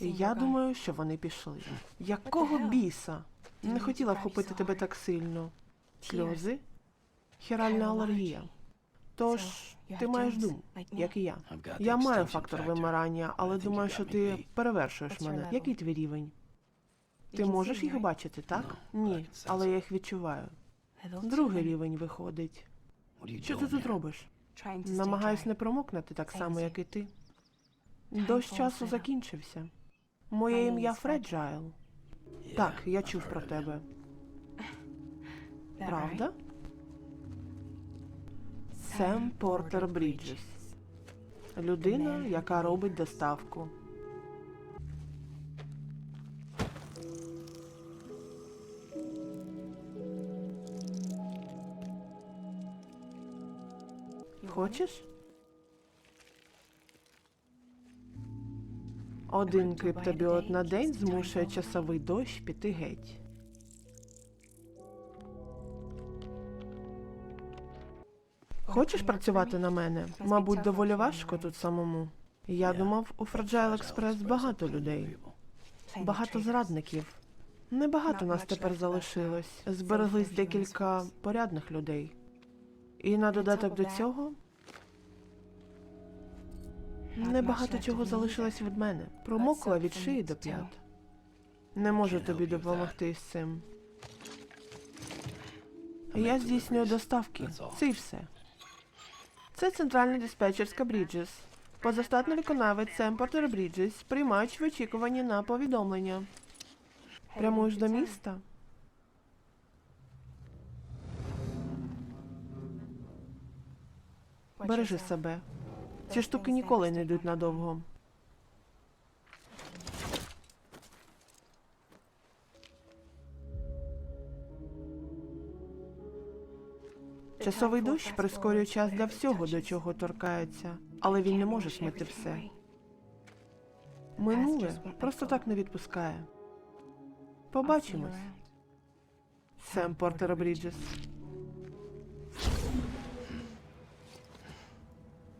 Я думаю, що вони пішли. Якого біса? Не хотіла вхопити тебе так сильно. Сльози? Хіральна алергія. Тож, ти маєш дум, як і я. Я маю фактор вимирання, але думаю, що ти перевершуєш мене. Який твій рівень? Ти можеш їх бачити, так? Ні, але я їх відчуваю. Другий рівень виходить. Що ти тут робиш? Намагаюсь не промокнути так само, як і ти. Дощ часу закінчився. Моє ім'я Фреджайл. Так, я чув про тебе. Правда? Сем Портер Бріджес. Людина, яка робить доставку. Хочеш? Один криптобіот на день змушує часовий дощ піти геть. Хочеш працювати на мене? Мабуть, доволі важко тут самому. Я думав, у Fragile Express багато людей, багато зрадників. Небагато нас тепер залишилось. Збереглись декілька порядних людей. І на додаток до цього небагато чого залишилось від мене. Промокла від шиї до п'ят. Не можу тобі допомогти з цим. Я здійснюю доставки. Це і все. Це центральна диспетчерська Бріджес. Позаштатний виконавець Сем Портер Бріджес, приймач в очікуванні на повідомлення. Прямуєш до міста? Бережи себе. Ці штуки ніколи не йдуть надовго. Часовий дощ прискорює час для всього, до чого торкається, але він не може смити все. Минуле просто так не відпускає. Побачимось. Сем Портер Бріджес.